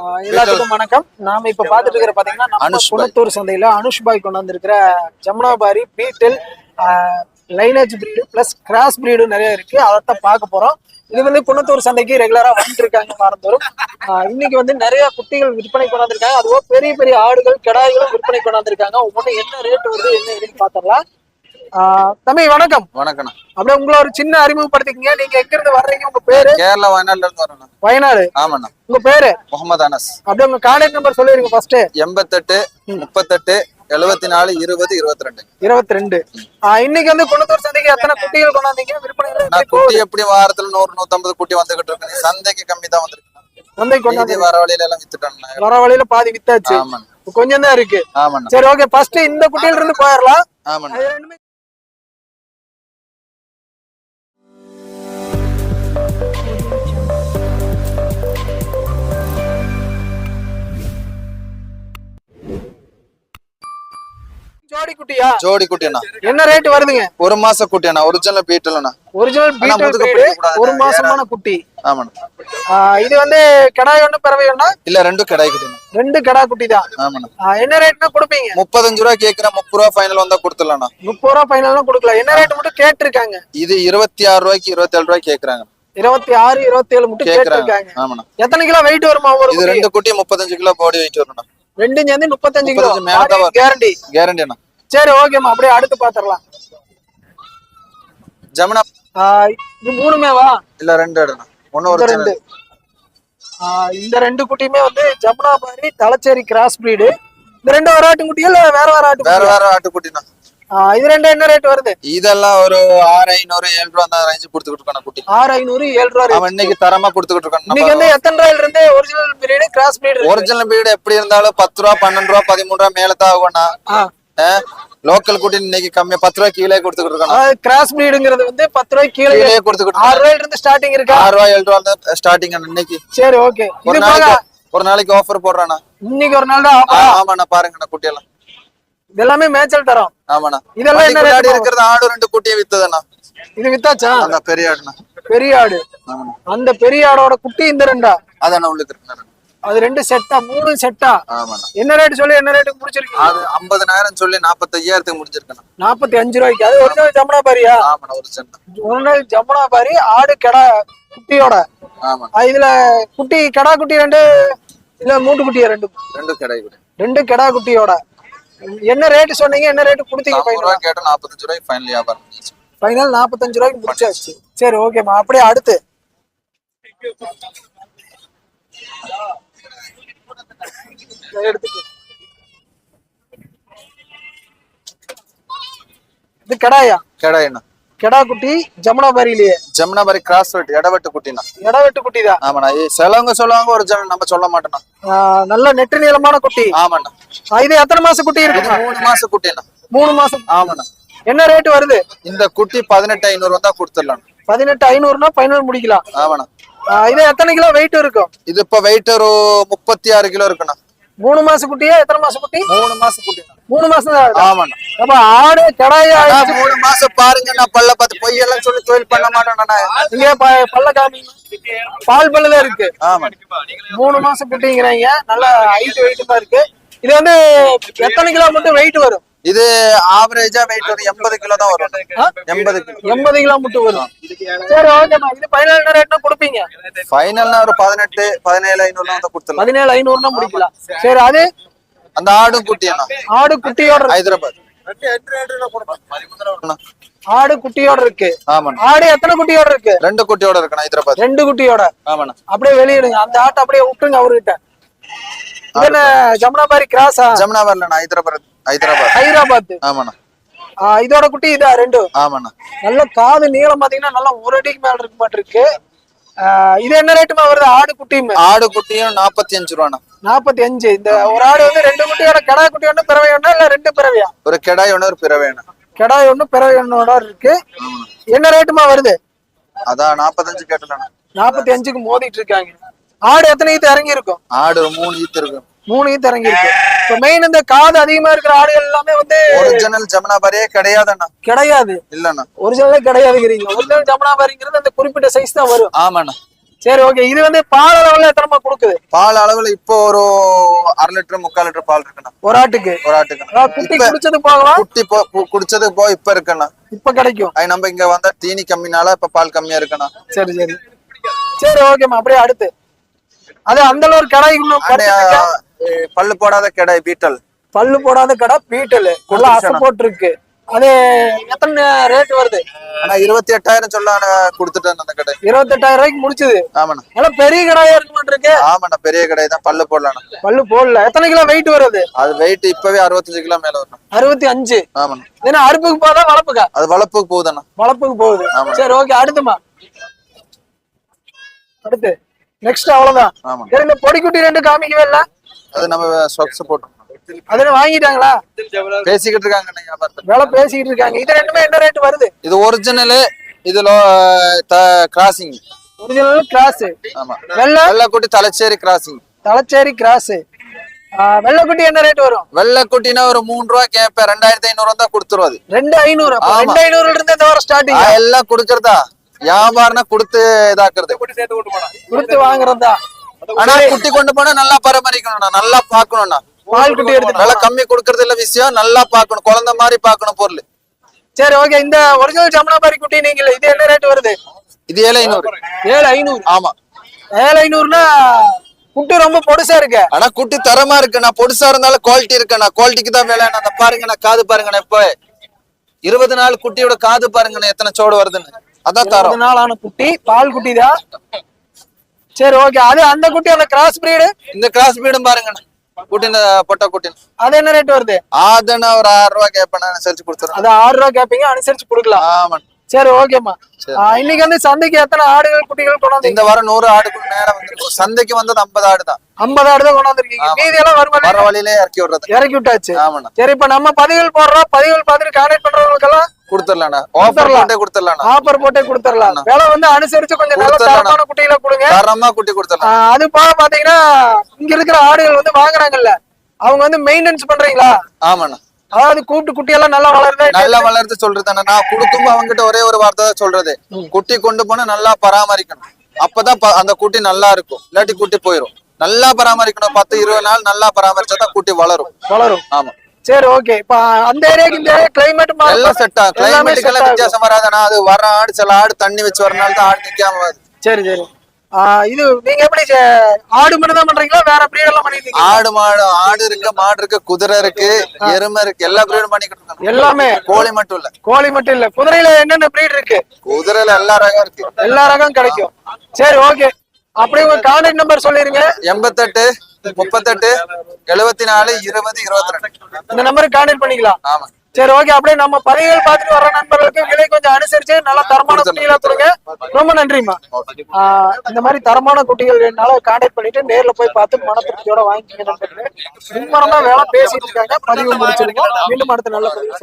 எல்லாத்துக்கும் வணக்கம். நாம இப்ப பாத்துட்டு இருக்கிற பாத்தீங்கன்னா. குணத்தூர் சந்தையில அனுஷ் பாய் கொண்டு வந்திருக்கிற Jamunapari Beetal lineage breed plus cross breed நிறைய இருக்கு. அதைத்தான் பார்க்க போறோம். இது வந்து குணத்தூர் சந்தைக்கு ரெகுலரா வந்துட்டு இருக்காங்க வாரந்தோறும். ஆஹ் இன்னைக்கு வந்து நிறைய குட்டிகள் விற்பனை கொண்டாந்துருக்காங்க. அதுவும் பெரிய பெரிய ஆடுகள் கிடாய்களும் விற்பனை கொண்டாந்துருக்காங்க. ஒவ்வொன்றும் என்ன ரேட் வருது என்ன ஏதுன்னு பாத்திரலாம் தம்பி வணக்கம். வணக்கண்ணா அப்படியே உங்களை ஒரு சின்ன அறிமுகப்படுத்திக்கங்க. நீங்க எங்க இருந்து வர்றீங்க உங்க பேரு? கேரளா வயநாடுல இருந்து வரேண்ணா. வயநாடு. ஆமாண்ணா. உங்க பேரு? முகமது அனஸ். அப்படியே உங்க கான்டாக்ட் நம்பர் சொல்லிருங்க ஃபர்ஸ்ட் எண்பத்தெட்டு முப்பத்தெட்டு எழுபத்தி நாலு இருபது இருபத்தி ரெண்டு இருபத்தி ரெண்டு இன்னைக்கு வந்து குணத்தூர் சந்தைக்கு எத்தனை குட்டிகள் கொண்டாந்தீங்க? விற்பனை குட்டி எப்படி வாரத்துல நூறு நூத்தம்பது குட்டி வந்துகிட்டு இருக்கு. சந்தைக்கு கம்மி தான் வந்திருக்கு. சந்தை மீதி கொண்டாந்து வர வழியில எல்லாம் வித்துட்டோம்ண்ணா. வர வழியில பாதி வித்தாச்சு. கொஞ்சம் தான் இருக்கு. ஆமாண்ணா. சரி ஓகே ஃபர்ஸ்ட் இந்த குட்டியில இருந்து போயிடலாம். ஆமாண்ணா. ஜோடி குட்டியா ஜோடி குட்டிண்ணா. என்ன ரேட் வருதுங்க? ஒரு மாச குட்டிண்ணா ஒரிஜினல் பீட்டலண்ணா ஒரிஜினல் பீட்டல். ஒரு மாசமான குட்டி. ஆமாண்ணா. இது வந்து கடாய் ஒண்ணு பிறவை ஒண்ணா? இல்ல ரெண்டும் கிடை குட்டிண்ணா. ரெண்டு கடா குட்டி தான். ஆமாண்ணா. என்ன ரேட்னா கொடுப்பீங்க? முப்பத்தஞ்சு ரூபா கேக்குறேன் முப்பது ரூபா ஃபைனல் வந்தா கொடுத்துடலாண்ணா. முப்பது ரூபா ஃபைனலும் கொடுக்கலாம் என்ன ரேட் மட்டும் கேட்டிருக்காங்க? இது இருபத்தி ஆறு ரூபாய்க்கு இருபத்தி ஏழு ரூபாய்க்கு கேக்குறாங்க. இருபத்தி ஆறு இருபத்தி ஏழு மட்டும் கேட்டிருக்காங்க. ஆமாண்ணா. எத்தனை கிலோ வெயிட் வருமா ஒரு இது குட்டி? ரெண்டு குட்டி முப்பத்தஞ்சு கிலோ பாடி வெயிட் வரணும் ரெண்டும் சேர்ந்து முப்பத்தஞ்சு கிலோ. கேரண்டி கேரண்டி அண்ணா சரி ஓகேம்மா அப்படியே அடுத்து பாத்திரலாம். ஜமுனா. இது மூணுமேவா இல்ல ரெண்டு இடம்ண்ணா ஒன்னு ஒரு ரெண்டு. இந்த ரெண்டு குட்டியுமே வந்து ஜமுனாபாரி தலச்சேரி கிராஸ் பிரீடு இந்த ரெண்டு வராட்டு குட்டியா இல்ல வேற வேற ஆட்டு வேற? வேற ஆட்டுக்குட்டிண்ணா ஆ, இது ரெண்டு என்ன ரேட் வருது? இதெல்லாம் ஒரு ஆறு ஐநூறு ஏழு ரூபா அந்த ரேஞ்சு கொடுத்துக்கிட்டு இருக்கான குட்டி. ஆறு ஐநூறு ஏழு ரூபா. அவன் இன்னைக்கு தரமா கொடுத்துக்கிட்டு இன்னைக்கு இருக்கான் வந்து எத்தனை ரூபாயில இருந்து original breed cross breed original வீடு எப்படி இருந்தாலும் பத்து ரூபா பன்னெண்டு ரூபா பதிமூணு ரூபா மேலதான் ஆகும்ண்ணா லோக்கல் குட்டி இன்னைக்கு கம்மியா பத்து ரூபா கீழே கொடுத்துக்கிட்டு அதாவது கிராஸ் பிரீடுங்கிறது வந்து பத்து ரூபாய்க்கு கீழே கீழே கொடுத்துக்கிட்டு ஆறு. ரூபாயில இருந்து ஸ்டார்டிங் இருக்கா? ஆறு ரூபா ஏழு ரூபா ஸ்டார்டிங் இன்னைக்கு. சரி ஓகே ஒரு நாளைக்கு ஒரு நாளைக்கு ஆஃபர் போடுறாண்ணா. இன்னைக்கு ஒரு நாள் தான். ஆமாண்ணா பாருங்கண்ணா குட்டியெல்லாம். இது எல்லாமே மேய்ச்சல் தரோம். ஆமாண்ணா. இதெல்லாம் என்ன rate இருக்கிறது ஆடு ரெண்டு குட்டியை வித்ததுண்ணா. இது வித்தாச்சா? அந்த பெரிய ஆடுண்ணா. பெரிய ஆடு. அந்த பெரிய ஆடோட குட்டி இந்த ரெண்டா? அதாண்ணா உள்ளுக்கு இருக்குண்ணா அது ரெண்டு செட்டா மூணு செட்டா? என்ன ரேட் சொல்லி என்ன ரேட்டுக்கு முடிச்சிருக்கீங்க? அது ஐம்பதனாயிரம் சொல்லி நாற்பத்தையாயிரத்துக்கு முடிஞ்சிருக்கேண்ணா நாற்பத்தி அஞ்சு ரூபாய்க்கு. அது ஒரு நாள் ஜமுனா பாரியா? ஒரு நாள் ஜமுனா பாரி ஆடு கடா குட்டியோட. இதுல குட்டி கடா குட்டி ரெண்டு இல்ல மூட்டு குட்டியா ரெண்டு? ரெண்டும் கடை கூட ரெண்டு கடா குட்டியோட. என்ன ரேட் சொன்னீங்க என்ன ரேட் கொடுத்தீங்க ரூபா கேட்டா நாற்பத்தஞ்சு ரூபாய்க்கு ஃபைனல் வியாபாரம். ஃபைனல் நாற்பத்தஞ்சு ரூபாய்க்கு முடிச்சாச்சு. சரி ஓகேம்மா அப்படியே அடுத்து. இதை கடாயா. கடை என்ன கெடா குட்டி ஜமுனாபாரியிலேயே. ஜமுனாபாரி கிராஸ் வெட் இடவெட்டு குட்டிண்ணா இடவெட்டு குட்டி தான் ஆமாண்ணா சிலவங்க சொல்லுவாங்க ஒரு ஜன நம்ம சொல்ல மாட்டோண்ணா நல்ல நெட்டு நீளமான குட்டி. ஆமாண்ணா. இது எத்தனை மாசம் குட்டி இருக்கு மூணு மாசம் குட்டிண்ணா. மூணு மாசம். ஆமாண்ணா. என்ன ரேட் வருது? இந்த குட்டி பதினெட்டு ஐநூறு வந்தா கொடுத்துடலாம் பதினெட்டு ஐநூறுனா ஃபைனல் முடிக்கலாம். ஆமாண்ணா. இது எத்தனை கிலோ வெயிட் இருக்கும்? இது இப்ப வெயிட் ஒரு முப்பத்தி ஆறு கிலோ இருக்குண்ணா. மூணு மாசம் குட்டியா எத்தனை மாசம் குட்டி? மூணு மாசம் குட்டிண்ணா மூணு மாசம் தான்? ஆமாண்ணா. அப்ப ஆடு கடாயா மூணு மாசம் பாருங்க நான் பல்ல பார்த்து பொய்யெல்லாம் சொல்லி தொழில் பண்ண மாட்டேண்ணா இங்க பல்ல காமி பால் பல்லுல இருக்கு. ஆமா மூணு மாசம் குட்டிங்கிறாங்க. நல்ல ஹைட் வெயிட் தான் இருக்கு. இது வந்து எத்தனை கிலோ மட்டும் வெயிட் வரும்? இது ஆவரேஜா வெயிட் ஒரு எண்பது கிலோ தான் வரும்? எண்பது எண்பது கிலோ மட்டும் வரும். சரி ஓகேம்மா இது என்ன ரேட்னா கொடுப்பீங்க. ஃபைனல்னா ஒரு பதினெட்டு பதினேழு ஐநூறுலாம் வந்து கொடுத்துடலாம். பதினேழு ஐநூறுனா முடிக்கலாம். சரி அது? அந்த ஆடும் குட்டியாண்ணா ஆடு குட்டியோட. ஹைதராபாத். ஆடு குட்டியோட இருக்கு. ஆமாண்ணா. ஆடு எத்தனை குட்டியோட இருக்கு? ரெண்டு குட்டியோட இருக்கணும் ஹைதராபாத். ரெண்டு குட்டியோட? ஆமாண்ணா. அப்படியே வெளியிடுங்க. அந்த ஆட்டை அப்படியே விட்டுருங்க அவர்கிட்ட. என்ன ஜமுனாபாரி கிராஸா ஜமுனா வரல ஹைதராபாத். ஹைதராபாத். ஹைதராபாத். ஆமாண்ணா. இதோட குட்டி இதா ரெண்டு. ஆமாண்ணா. நல்ல காது நீளம் பாத்தீங்கன்னா நல்லா ஒரு அடிக்கு மேல இருக்க மாட்டிருக்கு. இது என்ன ரேட்டுமா வருது? ஆடு குட்டியுமே? ஆடு குட்டியும் நாற்பத்தி அஞ்சு ரூபாண்ணா. நாற்பத்தி அஞ்சு இந்த ஒரு ஆடு வந்து ரெண்டு குட்டியோட கடா குட்டி ஒண்ணு பிறவை ஒண்ணா இல்ல ரெண்டு பிறவையா? ஒரு கிடாய் ஒன்று ஒரு பிறவேண்ணா கடாய் ஒண்ணு பிறவை ஒண்ணோட இருக்கு. என்ன ரேட்டுமா வருது? அதான் நாற்பத்தஞ்சு கேட்டலண்ணா நாற்பத்தி அஞ்சுக்கு மோதிட்டு இருக்காங்க. ஆடு எத்தனை ஈத்து இறங்கி இருக்கும் ஆடு மூணு ஈத்து இருக்கும் மூணு ஈத்து இறங்கி இருக்கு இப்ப மெயின் இந்த காது அதிகமா இருக்கிற ஆடுகள் எல்லாமே வந்து ஒரிஜினல் ஜமுனாபாரியே கிடையாதுண்ணா. கிடையாது. இல்லண்ணா. ஒரிஜினலே கிடையாதுங்கிறீங்க. ஒரிஜினல் ஜமுனாபாரிங்கிறது அந்த குறிப்பிட்ட சைஸ் தான் வரும். ஆமாண்ணா. சரி ஓகே இது வந்து பால் அளவுல எத்தனைமா கொடுக்குது? பால் அளவுல இப்போ ஒரு அரை லிட்டர் முக்கால் லிட்டர் பால் இருக்குண்ணா. ஒரு ஆட்டுக்கு? ஒரு அதாவது குட்டி குடிச்சது போகலாம் குட்டி குடிச்சது போ இப்ப இருக்குண்ணா. இப்ப கிடைக்கும். அது நம்ம இங்க வந்தா தீனி கம்மினால இப்ப பால் கம்மியா இருக்குண்ணா. சரி சரி. சரி ஓகேம்மா அப்படியே அடுத்து. அது அந்த அளவு ஒரு பல்லு போடாத கடை பீட்டல். பல்லு போடாத கடை பீட்டல். நல்லா அசை. போட்டிருக்கு. அது எத்தனை ரேட் வருது? ஆனா இருபத்தி எட்டாயிரம் சொல்ல கொடுத்துட்டேன் அந்த கடை. இருபத்தெட்டாயிரம் ரூபாய்க்கு முடிச்சது. ஆமாண்ணா. நல்லா பெரிய கடையா இருக்க ஆமாண்ணா பெரிய கடை தான். பல்லு போடலாண்ணா பல்லு போடல. எத்தனை கிலோ வெயிட் வருது? அது வெயிட் இப்பவே அறுபத்தஞ்சு கிலோ மேல வரும் அறுபத்தி அஞ்சு. ஆமாண்ணா. ஏன்னா அறுப்புக்கு போதா வளர்ப்புக்கா அது வளர்ப்புக்கு போகுதுண்ணா. வளர்ப்புக்கு போகுது. சரி ஓகே அடுத்துமா? அடுத்து. நெக்ஸ்ட் அவ்வளவுதான். பொடிக்குட்டி ரெண்டு காமிக்கவே இல்ல? அது நம்ம சொக்ஸ் போட்டோம் அதுல வாங்கிட்டாங்களா? பேசிக்கிட்டு இருக்காங்க விலை பேசிக்கிட்டு இருக்காங்க. இது ரெண்டுமே என்ன ரேட் வருது? இது ஒரிஜினலு இதுல கிராசிங் ஒரிஜினல் கிராஸ் ஆமா. வெள்ளை வெள்ளைக்குட்டி தலைச்சேரி கிராசிங் தலைச்சேரி கிராஸ் வெள்ளைக்குட்டி என்ன ரேட் வரும்? வெள்ளைக்குட்டினா ஒரு மூணு ரூபா கேட்பேன் ரெண்டாயிரத்தி ஐநூறு தான் கொடுத்துருவாது. ரெண்டு ஐநூறு. ரெண்டு ஐநூறுல இருந்து இந்த வாரம் ஸ்டார்டிங் எல்லாம் கொடுக்கறதா? வியாபாரம்னா கொடுத்து இதாக்குறது. கொடுத்து வாங்குறதா? ஆனா குட்டி கொண்டு போனா நல்லா பராமரிக்கணும்ண்ணா நல்லா பாக்கணும்ண்ணா பால் குட்டி எடுத்து நல்லா கம்மி கொடுக்கறது இல்ல விஷயம் நல்லா பாக்கணும் குழந்தை மாதிரி பாக்கணும் பொருள். சரி ஓகே இந்த ஒரிஜினல் ஜமுனாபாரி குட்டி நீங்க இது என்ன ரேட் வருது? இது ஏழு ஐநூறு. ஏழு ஐநூறு. ஆமா. ஏழு ஐநூறுனா குட்டி ரொம்ப பொடுசா இருக்கு. ஆனா குட்டி தரமா இருக்குண்ணா பொடிசா இருந்தாலும் குவாலிட்டி இருக்குண்ணா. குவாலிட்டிக்கு தான் வேலை. அந்த பாருங்கண்ணா காது பாருங்கண்ணா இப்போ. இருபது நாள் குட்டியோட காது பாருங்கண்ணா எத்தனை சோடு வருதுன்னு. அதான் தரம். நாள் ஆன குட்டி பால் குட்டி தான். சரி ஓகே அது அந்த குட்டி அந்த கிராஸ் பிரீடு இந்த கிராஸ் பீடும் பாருங்கண்ணா குட்டின பொட்டை குட்டின். அது என்ன ரேட் வருது? ஆதுன்னா ஒரு ஆறு ரூபா கேட்பேன் அனுசரிச்சு கொடுத்துறேன். அது ஆறு ரூபா கேப்பீங்க அனுசரிச்சு கொடுக்கலாம். ஆமாண்ணா. சரி ஓகேம்மா. இன்னைக்கு வந்து சந்தைக்கு எத்தனை ஆடுகள் குட்டிகள் கொண்டாந்து இந்த வாரம் நூறு ஆடுக்கு மேல வந்து சந்தைக்கு வந்தது ஐம்பது ஆடு தான். ஐம்பது ஆடு தான் கொண்டாந்துருக்கீங்க. மீதி எல்லாம் வருமா வர வழியிலே இறக்கி விடுறது. இறக்கி விட்டாச்சு. ஆமாண்ணா. சரி இப்ப நம்ம பதிவுகள் போடுறோம். பதிவுகள் பார்த்துட்டு கான்டாக்ட் பண்றவங்களுக்கெல்லாம் கொடுத்துடலாண்ணா. ஆஃபர் கொடுத்துடலாம். போட்டே கொடுத்துடலாண்ணா. ஆஃபர் போட்டே கொடுத்துடலாம். விலை வந்து அனுசரிச்சு கொஞ்சம் நல்ல கொடுத்துடலாம். தரமான குட்டிகளை கொடுங்க. தரமா குட்டி கொடுத்துடலாம். அது போக பாத்தீங்கன்னா இங்க இருக்கிற ஆடுகள் வந்து வாங்குறாங்கல்ல. அவங்க வந்து மெயின்டெனன்ஸ் பண்றீங்களா? ஆமாண்ணா. அதாவது கூப்பிட்டு குட்டி எல்லாம் நல்லா வளருது. நல்லா வளர்த்து சொல்றது நான் கொடுக்கும்போது அவங்ககிட்ட ஒரே ஒரு வார்த்தை தான் சொல்றது. குட்டி கொண்டு போனா நல்லா பராமரிக்கணும். அப்பதான் அந்த குட்டி நல்லா இருக்கும். இல்லாட்டி குட்டி போயிடும் நல்லா பராமரிக்கணும். பத்து இருபது நாள் நல்லா பராமரிச்சா தான் குட்டி வளரும். வளரும். ஆமா. சரி ஓகே இப்ப அந்த ஏரியாக்கு இந்த ஏரியா கிளைமேட் எல்லாம் செட் ஆகும். கிளைமேட்டுக்கு எல்லாம். வித்தியாசம் வராதுண்ணா. அது வர ஆடு சில ஆடு தண்ணி வச்சு வரனால தான் ஆடு நிக்காம சரி சரி. இது நீங்க எப்படி ஆடு மட்டும் தான் பண்றீங்களா? வேற breed எல்லாம் பண்ணிட்டு இருக்கீங்களா? ஆடு மாடு ஆடு இருக்கு மாடு இருக்கு குதிரை இருக்கு எருமை இருக்கு. எல்லா பிரீடும் பண்ணிக்கிட்டு இருக்காங்க. எல்லாமே. கோழி மட்டும் இல்ல. கோழி மட்டும் இல்ல. குதிரையில என்னென்ன breed இருக்கு? குதிரையில எல்லா ரகம் இருக்கு. எல்லா ரகம் கிடைக்கும். சரி ஓகே அப்படியே உங்க கான்டாக்ட் நம்பர் சொல்லிருங்க. எண்பத்தெட்டு முப்பத்தெட்டு எழுபத்தி நாலு இருபது இருபத்தி ரெண்டு. இந்த நம்பருக்கு கான்டாக்ட் பண்ணிக்கலாம். ஆமா. சரி ஓகே அப்படியே நம்ம பதிவுகள் பார்த்துட்டு வர நண்பர்களுக்கு விலை கொஞ்சம் அனுசரிச்சு நல்ல தரமான குட்டிகளா கொடுங்க. ரொம்ப நன்றிம்மா. ஆஹ் இந்த மாதிரி தரமான குட்டிகள் வேணுனால கான்டாக்ட் பண்ணிட்டு நேர்ல போய் பார்த்து மனத்திருப்தியோட வாங்கிக்கங்க நண்பர்களே. மும்மரமா வேலை பேசிட்டு இருக்காங்க. பதிவு முடிச்சிருங்க மீண்டும் அடுத்த நல்ல பதிவு